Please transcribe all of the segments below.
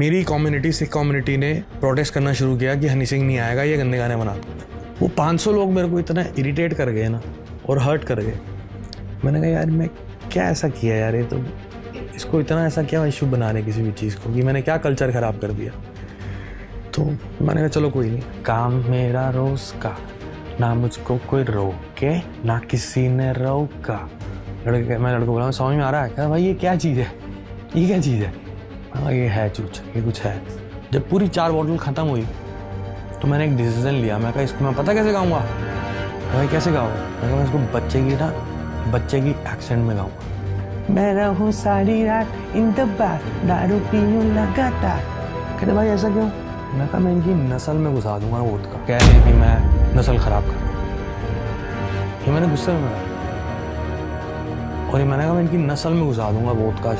मेरी community Sikh community ने protest करना शुरू किया कि हनी सिंह नहीं आएगा, ये गंदे गाने बना वो 500 लोग मेरे को इतना इरिटेट कर गए ना और हर्ट कर गए। मैंने कहा, यार, मैं क्या ऐसा किया यार? ये तो इसको इतना ऐसा क्या इशू बना रहे किसी भी चीज़ को कि मैंने क्या कल्चर ख़राब कर दिया? तो मैंने कहा, चलो, कोई नहीं। काम मेरा रोज़ का। ना मुझको कोई रोके, ना किसी ने रोका। लड़के मैं लड़को बोला, समझ में आ रहा है? क्या भाई, ये क्या चीज़ है? ये क्या चीज़ है? हाँ ये है कुछ ये कुछ है। जब पूरी चार बॉटल ख़त्म हुई तो मैंने एक डिसीज़न लिया। मैं कहा, इसको मैं पता कैसे गाऊँगा? भाई कैसे गाऊँ? मैं मैं इसको बच्चे की ना, बच्चे की एक्सेंट में गाऊँगा। मैं रहूँ सारी रात इन द बार दारू पीऊँ लगातार। कहते, भाई, ऐसा क्यों? मैं कहा, मैं इनकी नस्ल में घुसा दूँगा वोट का कह रहे कि मैं नस्ल खराब कर ये मैंने गुस्से में और ये मैंने कहा, मैं इनकी नस्ल में घुसा दूँगा वोट का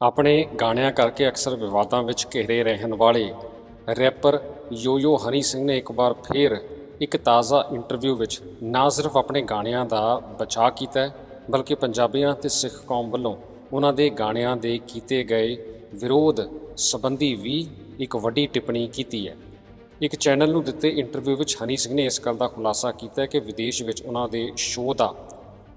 ਆਪਣੇ ਗਾਣਿਆਂ ਕਰਕੇ ਅਕਸਰ ਵਿਵਾਦਾਂ ਵਿੱਚ ਘਿਰੇ ਰਹਿਣ ਵਾਲੇ ਰੈਪਰ ਯੋਯੋ ਹਨੀ ਸਿੰਘ ਨੇ ਇੱਕ ਵਾਰ ਫੇਰ ਇੱਕ ਤਾਜ਼ਾ ਇੰਟਰਵਿਊ ਵਿੱਚ ਨਾ ਸਿਰਫ ਆਪਣੇ ਗਾਣਿਆਂ ਦਾ ਬਚਾਅ ਕੀਤਾ ਬਲਕਿ ਪੰਜਾਬੀਆਂ ਤੇ ਸਿੱਖ ਕੌਮ ਵੱਲੋਂ ਉਹਨਾਂ ਦੇ ਗਾਣਿਆਂ ਦੇ ਕੀਤੇ ਗਏ ਵਿਰੋਧ ਸੰਬੰਧੀ ਵੀ ਇੱਕ ਵੱਡੀ ਟਿੱਪਣੀ ਕੀਤੀ ਹੈ। ਇੱਕ ਚੈਨਲ ਨੂੰ ਦਿੱਤੇ ਇੰਟਰਵਿਊ ਵਿੱਚ ਹਨੀ ਸਿੰਘ ਨੇ ਇਸ ਗੱਲ ਦਾ ਖੁਲਾਸਾ ਕੀਤਾ ਕਿ ਵਿਦੇਸ਼ ਵਿੱਚ ਉਹਨਾਂ ਦੇ ਸ਼ੋਅ ਦਾ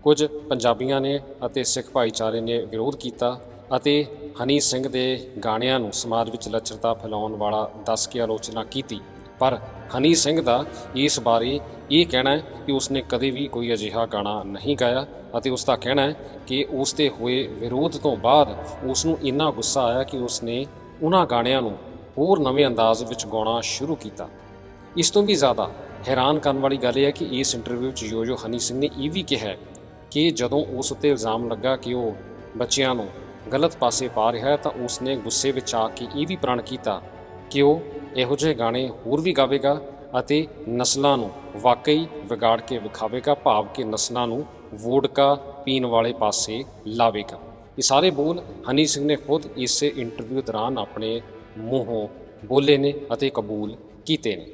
ਕੁਝ ਪੰਜਾਬੀਆਂ ਨੇ ਅਤੇ ਸਿੱਖ ਭਾਈਚਾਰੇ ਨੇ ਵਿਰੋਧ ਕੀਤਾ ਅਤੇ ਹਨੀ ਸਿੰਘ ਦੇ ਗਾਣਿਆਂ ਨੂੰ ਸਮਾਜ ਵਿੱਚ ਲੱਚਰਤਾ ਫੈਲਾਉਣ ਵਾਲਾ ਦੱਸ ਕੇ ਆਲੋਚਨਾ ਕੀਤੀ। ਪਰ ਹਨੀ ਸਿੰਘ ਦਾ ਇਸ ਬਾਰੇ ਇਹ ਕਹਿਣਾ ਹੈ ਕਿ ਉਸਨੇ ਕਦੇ ਵੀ ਕੋਈ ਅਜਿਹਾ ਗਾਣਾ ਨਹੀਂ ਗਾਇਆ ਅਤੇ ਉਸ ਦਾ ਕਹਿਣਾ ਹੈ ਕਿ ਉਸ ਤੇ ਹੋਏ ਵਿਰੋਧ ਤੋਂ ਬਾਅਦ ਉਸ ਨੂੰ ਇੰਨਾ ਗੁੱਸਾ ਆਇਆ ਕਿ ਉਸਨੇ ਉਹਨਾਂ ਗਾਣਿਆਂ ਨੂੰ ਹੋਰ ਨਵੇਂ ਅੰਦਾਜ਼ ਵਿੱਚ ਗਾਉਣਾ ਸ਼ੁਰੂ ਕੀਤਾ। ਇਸ ਤੋਂ ਵੀ ਜ਼ਿਆਦਾ ਹੈਰਾਨ ਕਰਨ ਵਾਲੀ ਗੱਲ ਇਹ ਹੈ ਕਿ ਇਸ ਇੰਟਰਵਿਊ 'ਚ ਯੋਯੋ ਹਨੀ ਸਿੰਘ ਨੇ ਇਹ ਵੀ ਕਿਹਾ ਕਿ ਜਦੋਂ ਉਸ ਉੱਤੇ ਇਲਜ਼ਾਮ ਲੱਗਾ ਕਿ ਉਹ ਬੱਚਿਆਂ ਨੂੰ ਗਲਤ ਪਾਸੇ ਪਾ ਰਿਹਾ ਹੈ ਤਾਂ ਉਸ ਨੇ ਗੁੱਸੇ ਵਿੱਚ ਆ ਕੇ ਇਹ ਵੀ ਪ੍ਰਣ ਕੀਤਾ ਕਿ ਉਹ ਇਹੋ ਜਿਹੇ ਗਾਣੇ ਹੋਰ ਵੀ ਗਾਵੇਗਾ ਅਤੇ ਨਸਲਾਂ ਨੂੰ ਵਾਕਈ ਵਿਗਾੜ ਕੇ ਵਿਖਾਵੇਗਾ, ਭਾਵ ਕਿ ਨਸਲਾਂ ਨੂੰ ਵੋਡਕਾ ਪੀਣ ਵਾਲੇ ਪਾਸੇ ਲਾਵੇਗਾ। ਇਹ ਸਾਰੇ ਬੋਲ ਹਨੀ ਸਿੰਘ ਨੇ ਖੁਦ ਇਸੇ ਇੰਟਰਵਿਊ ਦੌਰਾਨ ਆਪਣੇ ਮੂੰਹੋਂ ਬੋਲੇ ਨੇ ਅਤੇ ਕਬੂਲ ਕੀਤੇ ਨੇ।